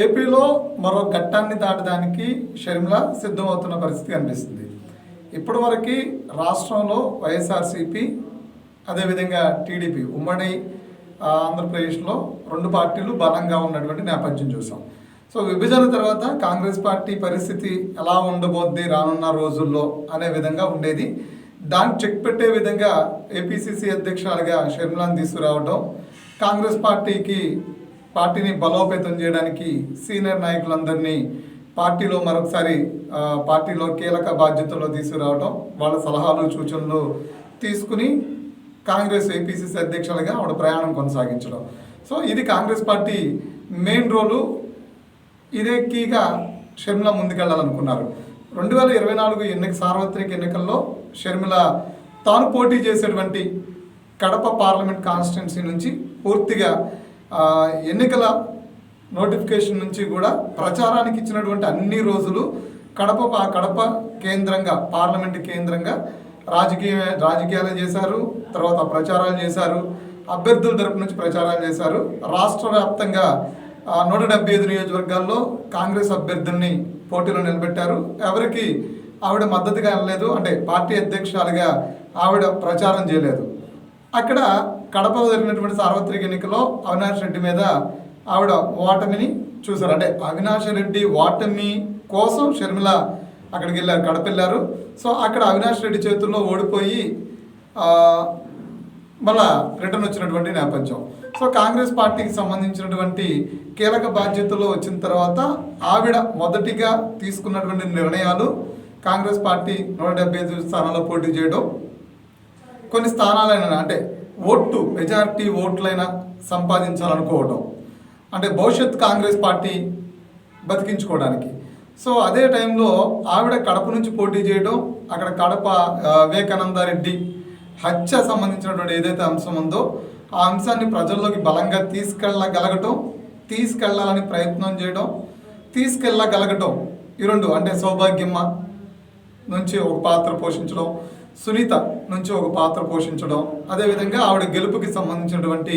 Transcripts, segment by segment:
ఏపీలో మరో ఘట్టాన్ని దాటడానికి షర్మిల సిద్ధమవుతున్న పరిస్థితి కనిపిస్తుంది. ఇప్పటివరకు రాష్ట్రంలో వైఎస్ఆర్సీపీ అదేవిధంగా టీడీపీ ఉమ్మడి ఆంధ్రప్రదేశ్లో రెండు పార్టీలు బలంగా ఉన్నటువంటి నేపథ్యం చూసాం. సో విభజన తర్వాత కాంగ్రెస్ పార్టీ పరిస్థితి ఎలా ఉండబోద్ది రానున్న రోజుల్లో అనే విధంగా ఉండేది. దాన్ని చెక్ పెట్టే విధంగా ఏపీసీసీ అధ్యక్షురాలుగా షర్మిలాను తీసుకురావడం కాంగ్రెస్ పార్టీకి పార్టీని బలోపేతం చేయడానికి సీనియర్ నాయకులందరినీ పార్టీలో మరొకసారి పార్టీలో కీలక బాధ్యతల్లో తీసుకురావడం వాళ్ళ సలహాలు సూచనలు తీసుకుని కాంగ్రెస్ ఏపీసీసీ అధ్యక్షులుగా ఆవిడ ప్రయాణం కొనసాగించడం. సో ఇది కాంగ్రెస్ పార్టీ మెయిన్ రోలు. ఇదే కీగా షర్మిల ముందుకెళ్ళాలనుకున్నారు. రెండు వేల ఇరవై నాలుగు ఎన్నిక సార్వత్రిక ఎన్నికల్లో షర్మిల తాను పోటీ చేసేటువంటి కడప పార్లమెంట్ కాన్స్టిట్యున్సీ నుంచి పూర్తిగా ఎన్నికల నోటిఫికేషన్ నుంచి కూడా ప్రచారానికి ఇచ్చినటువంటి అన్ని రోజులు కడప కడప కేంద్రంగా పార్లమెంట్ కేంద్రంగా రాజకీయ రాజకీయాలు చేశారు తర్వాత ప్రచారాలు చేశారు అభ్యర్థుల తరపు నుంచి ప్రచారాలు చేశారు. రాష్ట్ర వ్యాప్తంగా నూట డెబ్బై ఐదు నియోజకవర్గాల్లో కాంగ్రెస్ అభ్యర్థుల్ని పోటీలో నిలబెట్టారు. ఎవరికి ఆవిడ మద్దతుగా వెళ్ళలేదు అంటే పార్టీ అధ్యక్షురాలుగా ఆవిడ ప్రచారం చేయలేదు. అక్కడ కడపలో జరిగినటువంటి సార్వత్రిక ఎన్నికలో అవినాష్ రెడ్డి మీద ఆవిడ ఓటమిని చూశారు. అంటే అవినాష్ రెడ్డి ఓటమి కోసం షర్మిల అక్కడికి వెళ్ళారు కడప వెళ్ళారు. సో అక్కడ అవినాష్ రెడ్డి చేతుల్లో ఓడిపోయి మళ్ళా రిటర్న్ వచ్చినటువంటి నేపథ్యం. సో కాంగ్రెస్ పార్టీకి సంబంధించినటువంటి కీలక బాధ్యతలు వచ్చిన తర్వాత ఆవిడ మొదటిగా తీసుకున్నటువంటి నిర్ణయాలు కాంగ్రెస్ పార్టీ నూట డెబ్బై ఐదు స్థానాల్లో పోటీ చేయడం కొన్ని స్థానాలైనా అంటే ఓటు మెజారిటీ ఓట్లైనా సంపాదించాలనుకోవడం అంటే భవిష్యత్ కాంగ్రెస్ పార్టీ బతికించుకోవడానికి. సో అదే టైంలో ఆవిడ కడప నుంచి పోటీ చేయడం అక్కడ కడప వివేకానందారెడ్డి వివేకానంద రెడ్డి హత్య సంబంధించినటువంటి ఏదైతే అంశం ఉందో ఆ అంశాన్ని ప్రజల్లోకి బలంగా తీసుకెళ్ళగలగటం తీసుకెళ్ళాలని ప్రయత్నం చేయడం తీసుకెళ్ళగలగటం. ఈ రెండు అంటే సౌభాగ్యమ్మ నుంచి ఒక పాత్ర పోషించడం సునీత నుంచి ఒక పాత్ర పోషించడం అదేవిధంగా ఆవిడ గెలుపుకి సంబంధించినటువంటి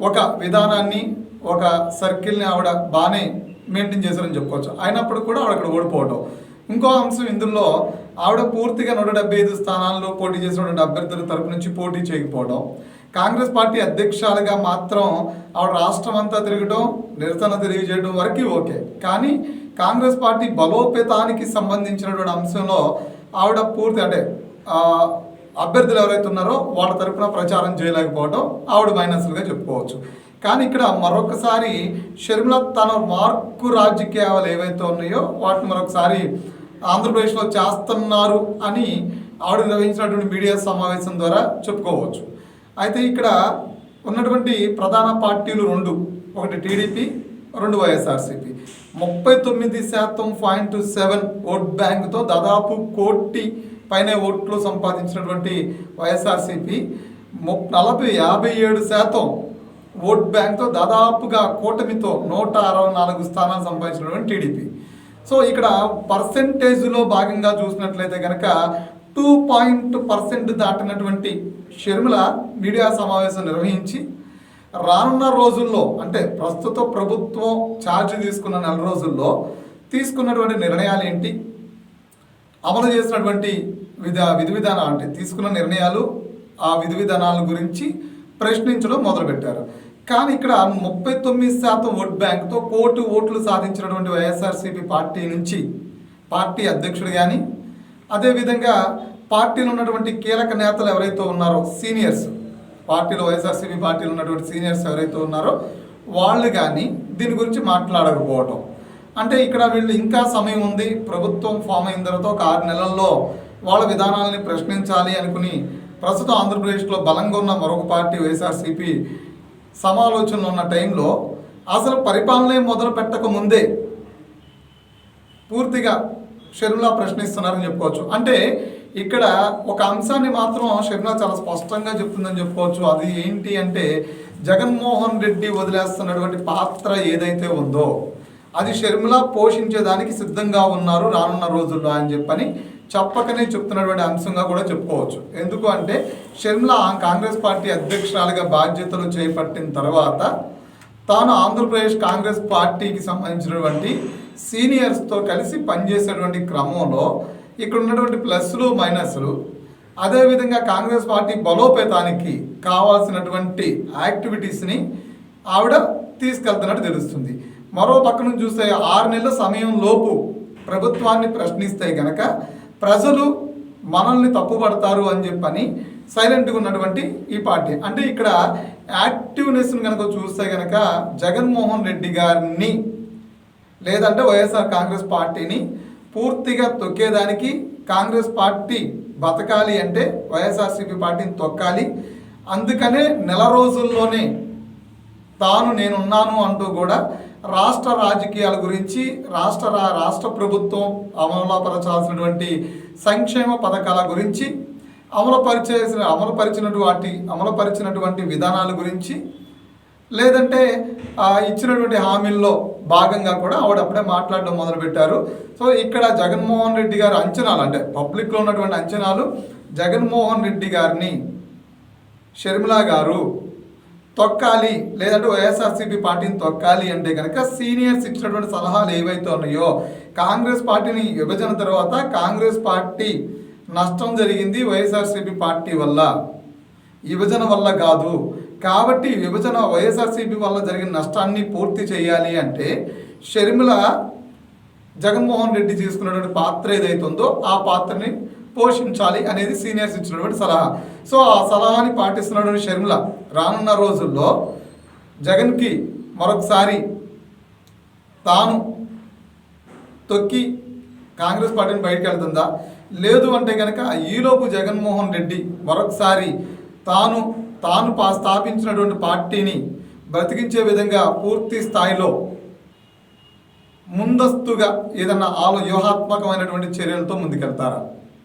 ఒక విధానాన్ని ఒక సర్కిల్ని ఆవిడ బాగానే మెయింటైన్ చేశారని చెప్పుకోవచ్చు. అయినప్పుడు కూడా ఆవిడ అక్కడ ఓడిపోవడం ఇంకో అంశం ఇందులో ఆవిడ పూర్తిగా నూట డెబ్బై ఐదు స్థానాల్లో పోటీ చేసినటువంటి అభ్యర్థుల తరపు నుంచి పోటీ చేయకపోవడం. కాంగ్రెస్ పార్టీ అధ్యక్షాలుగా మాత్రం ఆవిడ రాష్ట్రం అంతా తిరగడం నిరసన తెలియజేయడం వరకు ఓకే. కానీ కాంగ్రెస్ పార్టీ బలోపేతానికి సంబంధించినటువంటి అంశంలో ఆవిడ పూర్తి అంటే అభ్యర్థులు ఎవరైతే ఉన్నారో వాళ్ళ తరఫున ప్రచారం చేయలేకపోవడం ఆవిడ మైనస్లుగా చెప్పుకోవచ్చు. కానీ ఇక్కడ మరొకసారి షర్మిల తన మార్కు రాజకీయాలు ఏవైతే ఉన్నాయో వాటిని మరొకసారి ఆంధ్రప్రదేశ్లో చేస్తున్నారు అని ఆవిడ నిర్వహించినటువంటి మీడియా సమావేశం ద్వారా చెప్పుకోవచ్చు. అయితే ఇక్కడ ఉన్నటువంటి ప్రధాన పార్టీలు రెండు ఒకటి టీడీపీ రెండు వైఎస్ఆర్సీపీ. ముప్పై తొమ్మిది శాతం పాయింట్ సెవెన్ ఓట్ బ్యాంక్తో దాదాపు కోటి పైన ఓట్లు సంపాదించినటువంటి వైఎస్ఆర్సీపీ. ముప్ నలభై యాభై ఏడు శాతం ఓట్ బ్యాంక్తో దాదాపుగా కూటమితో నూట అరవై నాలుగు స్థానాలు సంపాదించినటువంటి టీడీపీ. సో ఇక్కడ పర్సెంటేజ్లో భాగంగా చూసినట్లయితే కనుక టూ పాయింట్ పర్సెంట్ దాటినటువంటి షర్మిల మీడియా సమావేశం నిర్వహించి రానున్న రోజుల్లో అంటే ప్రస్తుత ప్రభుత్వం ఛార్జ్ తీసుకున్న నెల రోజుల్లో తీసుకున్నటువంటి నిర్ణయాలు ఏంటి? అమలు చేసినటువంటి విధ విధి విధానాలు అంటే తీసుకున్న నిర్ణయాలు ఆ విధి విధానాల గురించి ప్రశ్నించడం మొదలుపెట్టారు. కానీ ఇక్కడ ముప్పై తొమ్మిది శాతం ఓట్ బ్యాంక్తో కోటి ఓట్లు సాధించినటువంటి వైఎస్ఆర్సీపీ పార్టీ నుంచి పార్టీ అధ్యక్షుడు కానీ అదేవిధంగా పార్టీలో ఉన్నటువంటి కీలక నేతలు ఎవరైతే ఉన్నారో సీనియర్స్ పార్టీలో వైఎస్ఆర్సీపీ పార్టీలో ఉన్నటువంటి సీనియర్స్ ఎవరైతే ఉన్నారో వాళ్ళు కానీ దీని గురించి మాట్లాడకపోవటం. అంటే ఇక్కడ వీళ్ళు ఇంకా సమయం ఉంది. ప్రభుత్వం ఫామ్ అయిన తర్వాత ఒక ఆరు నెలల్లో వాళ్ళ విధానాలని ప్రశ్నించాలి అనుకుని ప్రస్తుతం ఆంధ్రప్రదేశ్లో బలంగా ఉన్న మరొక పార్టీ వైఎస్ఆర్సీపీ సమాలోచనలు ఉన్న టైంలో అసలు పరిపాలనే మొదలు పెట్టక ముందే పూర్తిగా షెరులా ప్రశ్నిస్తున్నారని చెప్పుకోవచ్చు. అంటే ఇక్కడ ఒక అంశాన్ని మాత్రం షర్మిల చాలా స్పష్టంగా చెప్తుందని చెప్పుకోవచ్చు. అది ఏంటి అంటే జగన్మోహన్ రెడ్డి వదిలేస్తున్నటువంటి పాత్ర ఏదైతే ఉందో అది షర్మిల పోషించేదానికి సిద్ధంగా ఉన్నారు రానున్న రోజుల్లో అని చెప్పని చెప్పకనే చెప్తున్నటువంటి అంశంగా కూడా చెప్పుకోవచ్చు. ఎందుకు అంటే షర్మిల కాంగ్రెస్ పార్టీ అధ్యక్షురాలుగా బాధ్యతలు చేపట్టిన తర్వాత తాను ఆంధ్రప్రదేశ్ కాంగ్రెస్ పార్టీకి సంబంధించినటువంటి సీనియర్స్తో కలిసి పనిచేసేటువంటి క్రమంలో ఇక్కడ ఉన్నటువంటి ప్లస్లు మైనస్లు అదేవిధంగా కాంగ్రెస్ పార్టీ బలోపేతానికి కావాల్సినటువంటి యాక్టివిటీస్ని ఆవిడ తీసుకెళ్తున్నట్టు తెలుస్తుంది. మరో పక్క నుంచి చూస్తే ఆరు నెలల సమయం లోపు ప్రభుత్వాన్ని ప్రశ్నిస్తే గనక ప్రజలు మనల్ని తప్పుపడతారు అని చెప్పని సైలెంట్గా ఉన్నటువంటి ఈ పార్టీ. అంటే ఇక్కడ యాక్టివ్నెస్ని కనుక చూస్తే కనుక జగన్మోహన్ రెడ్డి గారిని లేదంటే వైఎస్ఆర్ కాంగ్రెస్ పార్టీని పూర్తిగా తొక్కేదానికి కాంగ్రెస్ పార్టీ బతకాలి అంటే వైఎస్ఆర్సీపీ పార్టీని తొక్కాలి. అందుకనే నెల రోజుల్లోనే తాను నేనున్నాను అంటూ కూడా రాష్ట్ర రాజకీయాల గురించి రాష్ట్ర రా- రాష్ట్ర ప్రభుత్వం అమలుపరచాల్సినటువంటి సంక్షేమ పథకాల గురించి అమలుపరిచేసిన అమలుపరిచినటువంటి అమలుపరిచినటువంటి విధానాల గురించి లేదంటే ఇచ్చినటువంటి హామీల్లో భాగంగా కూడా ఆవిడప్పుడే మాట్లాడడం మొదలుపెట్టారు. సో ఇక్కడ జగన్మోహన్ రెడ్డి గారి అంచనాలు అంటే పబ్లిక్లో ఉన్నటువంటి అంచనాలు జగన్మోహన్ రెడ్డి గారిని షర్మిలా గారు తొక్కాలి లేదంటే వైఎస్ఆర్సీపీ పార్టీని తొక్కాలి అంటే కనుక సీనియర్స్ ఇచ్చినటువంటి సలహాలు ఏవైతే ఉన్నాయో కాంగ్రెస్ పార్టీని విభజన తర్వాత కాంగ్రెస్ పార్టీ నష్టం జరిగింది వైఎస్ఆర్సీపీ పార్టీ వల్ల. విభజన వల్ల కాదు. కాబట్టి విభజన వైఎస్ఆర్సీపీ వల్ల జరిగిన నష్టాన్ని పూర్తి చేయాలి అంటే షర్మిల జగన్మోహన్ రెడ్డి తీసుకున్నటువంటి పాత్ర ఏదైతే ఉందో ఆ పాత్రని పోషించాలి అనేది సీనియర్స్ ఇచ్చినటువంటి సలహా. సో ఆ సలహాని పాటిస్తున్నటువంటి షర్మిల రానున్న రోజుల్లో జగన్కి మరొకసారి తాను తొక్కి కాంగ్రెస్ పార్టీని బయటకు వెళ్తుందా? లేదు అంటే కనుక ఈలోపు జగన్మోహన్ రెడ్డి మరొకసారి తాను తాను పా స్థాపించినటువంటి పార్టీని బ్రతికించే విధంగా పూర్తి స్థాయిలో ముందస్తుగా ఏదన్నా ఆలో వ్యూహాత్మకమైనటువంటి చర్యలతో ముందుకెళ్తారా?